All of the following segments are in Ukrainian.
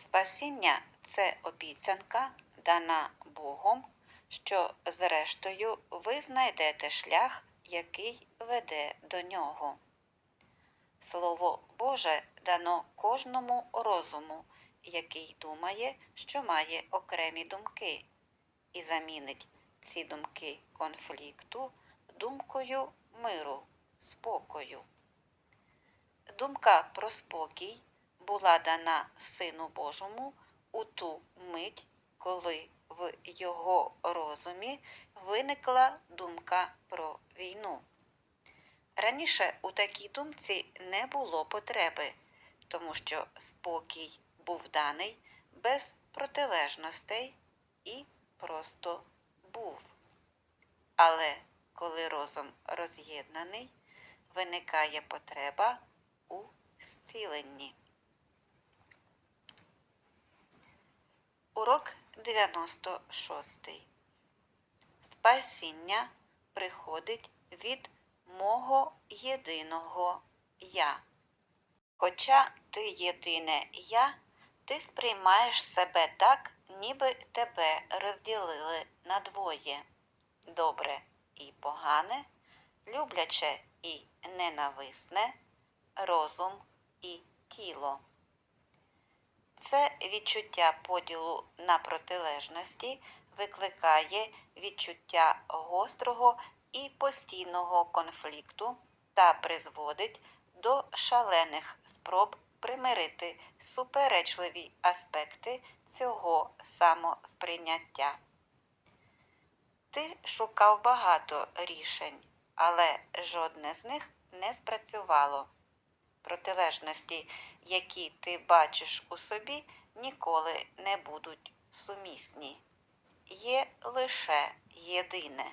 Спасіння це обіцянка, дана Богом, що зрештою ви знайдете шлях, який веде до нього. Слово Боже дано кожному розуму, який думає, що має окремі думки, і замінить ці думки конфлікту думкою миру, спокою. Думка про спокій була дана Сину Божому у ту мить, коли в його розумі виникла думка про війну. Раніше у такій думці не було потреби, тому що спокій був даний без протилежностей і просто був. Але коли розум роз'єднаний, виникає потреба у зціленні. Урок 96. Спасіння приходить від мого єдиного Я. Хоча ти єдине Я, ти сприймаєш себе так, ніби тебе розділили на двоє добре і погане, любляче і ненависне, розум і тіло. Це відчуття поділу на протилежності викликає відчуття гострого і постійного конфлікту та призводить до шалених спроб примирити суперечливі аспекти цього самосприйняття. Ти шукав багато рішень, але жодне з них не спрацювало. Протилежності, які ти бачиш у собі, ніколи не будуть сумісні. Є лише єдине.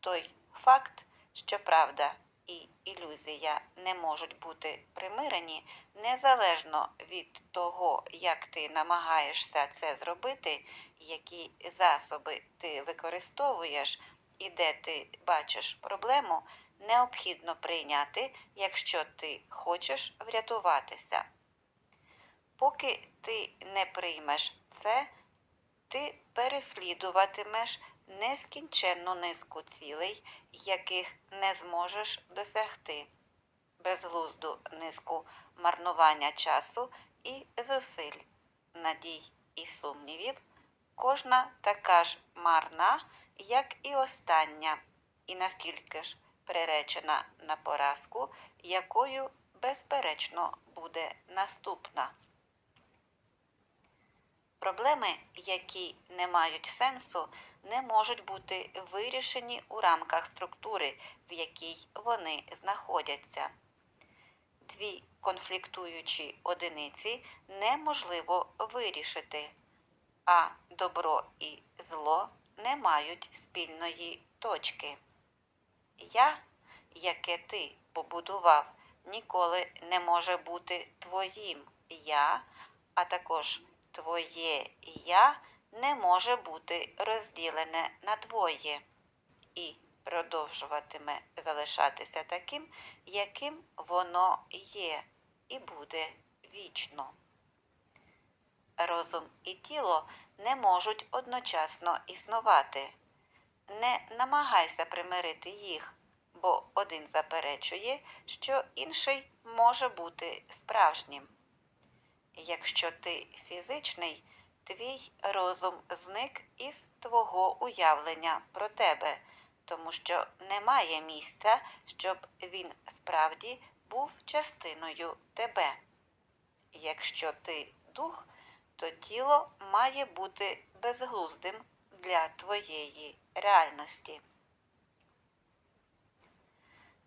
Той факт, що правда і ілюзія не можуть бути примирені, незалежно від того, як ти намагаєшся це зробити, які засоби ти використовуєш і де ти бачиш проблему, необхідно прийняти, якщо ти хочеш врятуватися. Поки ти не приймеш це, ти переслідуватимеш нескінченну низку цілей, яких не зможеш досягти, безглузду низку марнування часу і зусиль, надій і сумнівів, кожна така ж марна, як і остання, і настільки ж приречена на поразку, якою, безперечно, буде наступна. Проблеми, які не мають сенсу, не можуть бути вирішені у рамках структури, в якій вони знаходяться. Дві конфліктуючі одиниці неможливо вирішити, а добро і зло не мають спільної точки. Я, яке ти побудував, ніколи не може бути твоїм я, а також твоє я не може бути розділене на двоє і продовжуватиме залишатися таким, яким воно є, і буде вічно. Розум і тіло не можуть одночасно існувати. Не намагайся примирити їх, бо один заперечує, що інший може бути справжнім. Якщо ти фізичний, твій розум зник із твого уявлення про тебе, тому що немає місця, щоб він справді був частиною тебе. Якщо ти дух, то тіло має бути безглуздим для твоєї реальності.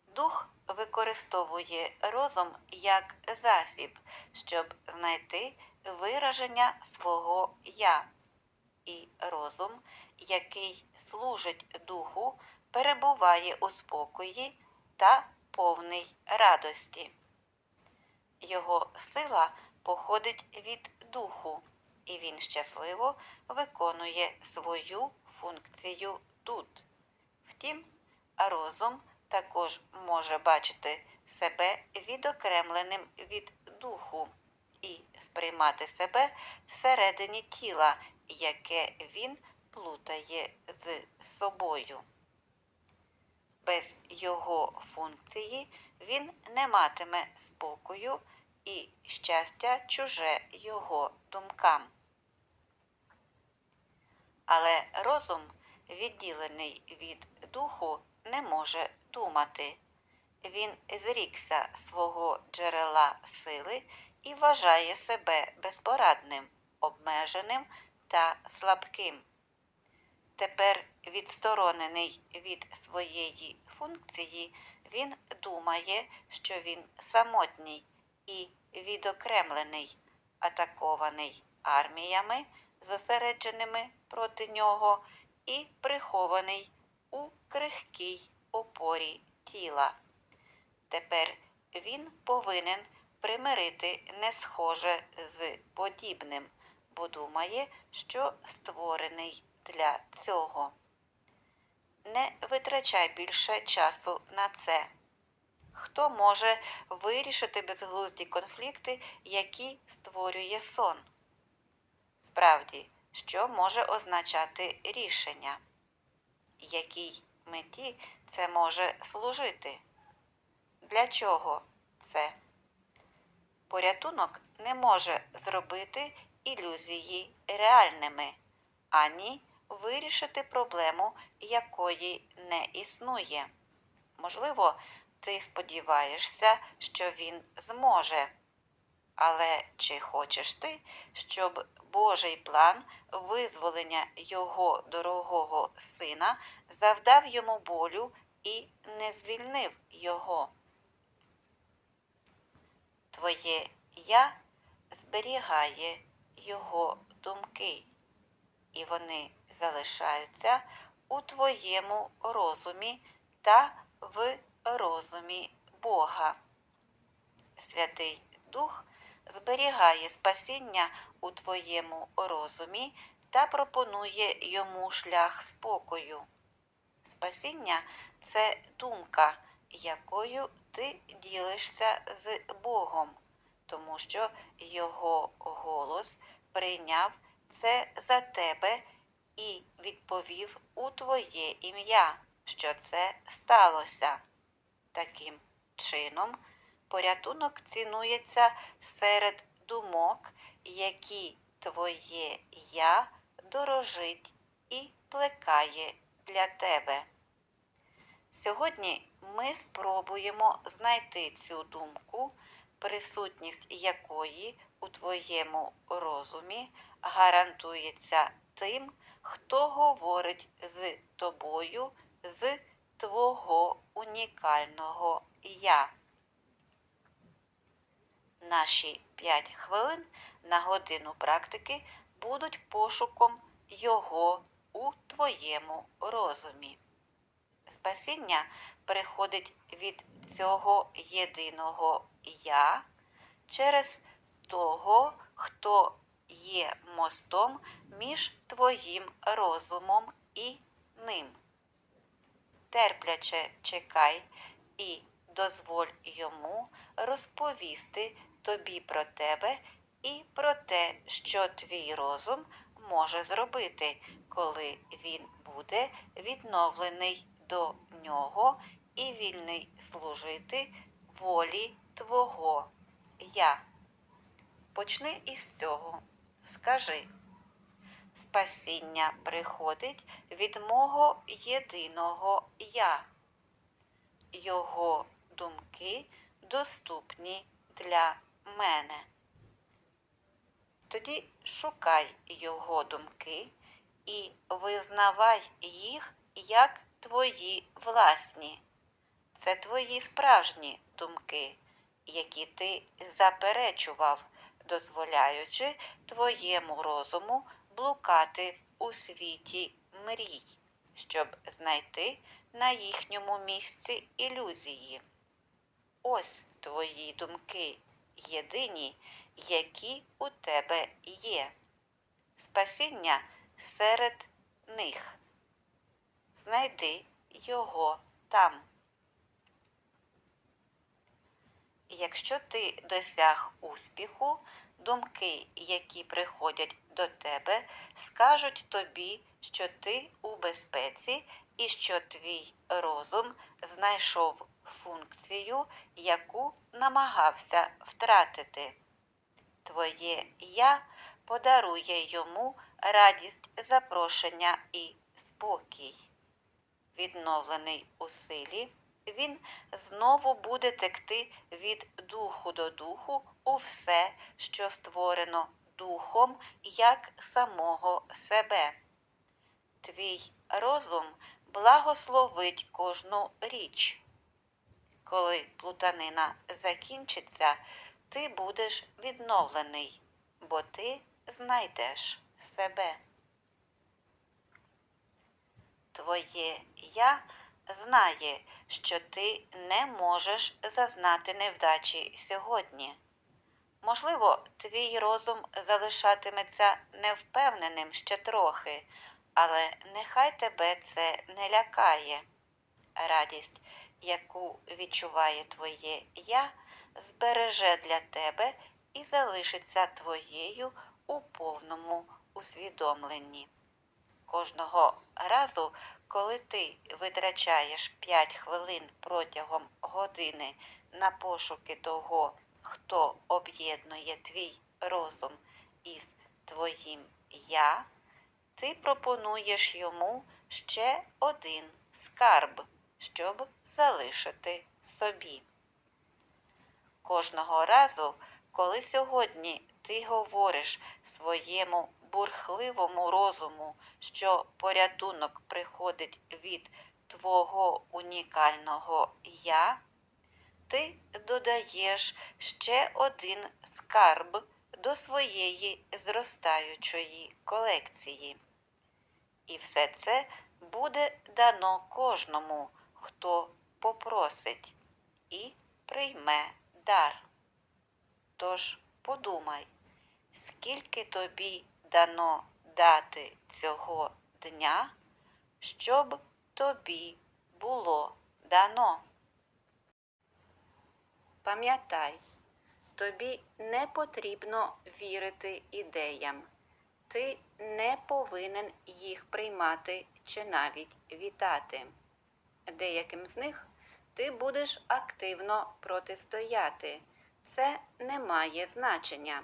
Дух використовує розум як засіб, щоб знайти вираження свого я, і розум, який служить духу, перебуває у спокої та повний радості. Його сила походить від духу, і він щасливо виконує свою функцію тут. Втім, розум також може бачити себе відокремленим від духу і сприймати себе всередині тіла, яке він плутає з собою. Без його функції він не матиме спокою і щастя чуже його думкам. Але розум, відділений від духу, не може думати. Він зрікся свого джерела сили і вважає себе безпорадним, обмеженим та слабким. Тепер, відсторонений від своєї функції, він думає, що він самотній і відокремлений, атакований арміями, зосередженими проти нього, і прихований у крихкій опорі тіла. Тепер він повинен примирити несхоже з подібним, бо думає, що створений для цього. Не витрачай більше часу на це. Хто може вирішити безглузді конфлікти, які створює сон? Справді, що може означати рішення? Якій меті це може служити? Для чого це? Порятунок не може зробити ілюзії реальними, ані вирішити проблему, якої не існує. Можливо, ти сподіваєшся, що він зможе. Але чи хочеш ти, щоб Божий план визволення його дорогого сина завдав йому болю і не звільнив його? Твоє я зберігає його думки, і вони залишаються у твоєму розумі та в розумі Бога. Святий Дух зберігає спасіння у твоєму розумі та пропонує йому шлях спокою. Спасіння це думка, якою ти ділишся з Богом, тому що Його голос прийняв це за тебе і відповів у твоє ім'я, що це сталося. Таким чином, порятунок цінується серед думок, які твоє я дорожить і плекає для тебе. Сьогодні ми спробуємо знайти цю думку, присутність якої у твоєму розумі гарантується тим, хто говорить з тобою з твого унікального я. Наші 5 хвилин на годину практики будуть пошуком його у твоєму розумі. Спасіння приходить від цього єдиного я через того, хто є мостом між твоїм розумом і ним. Терпляче чекай і дозволь йому розповісти тобі про тебе і про те, що твій розум може зробити, коли він буде відновлений до нього і вільний служити волі Твого Я. Почни із цього. Скажи. Спасіння приходить від мого єдиного Я. Його думки доступні для мене. Тоді шукай його думки і визнавай їх як твої власні. Це твої справжні думки, які ти заперечував, дозволяючи твоєму розуму блукати у світі мрій, щоб знайти на їхньому місці ілюзії. Ось твої думки, єдині, які у тебе є. Спасіння серед них. Знайди його там. Якщо ти досяг успіху, думки, які приходять до тебе, скажуть тобі, що ти у безпеці і що твій розум знайшов функцію, яку намагався втратити. Твоє я подарує йому радість запрошення і спокій. Відновлений у силі, він знову буде текти від духу до духу у все, що створено духом як самого себе. Твій розум благословить кожну річ. Коли плутанина закінчиться, ти будеш відновлений, бо ти знайдеш себе. Твоє я знає, що ти не можеш зазнати невдачі сьогодні. Можливо, твій розум залишатиметься невпевненим ще трохи, але нехай тебе це не лякає. Радість, яку відчуває твоє я, збереже для тебе і залишиться твоєю у повному усвідомленні. Кожного разу, коли ти витрачаєш 5 хвилин протягом години на пошуки того, хто об'єднує твій розум із твоїм я, ти пропонуєш йому ще один скарб, щоб залишити собі. Кожного разу, коли сьогодні ти говориш своєму бурхливому розуму, що порятунок приходить від твого унікального я, ти додаєш ще один скарб до своєї зростаючої колекції. І все це буде дано кожному, хто попросить і прийме дар. Тож подумай, скільки тобі дано дати цього дня, щоб тобі було дано. Пам'ятай, тобі не потрібно вірити ідеям. Ти не повинен їх приймати чи навіть вітати. Деяким з них ти будеш активно протистояти. Це не має значення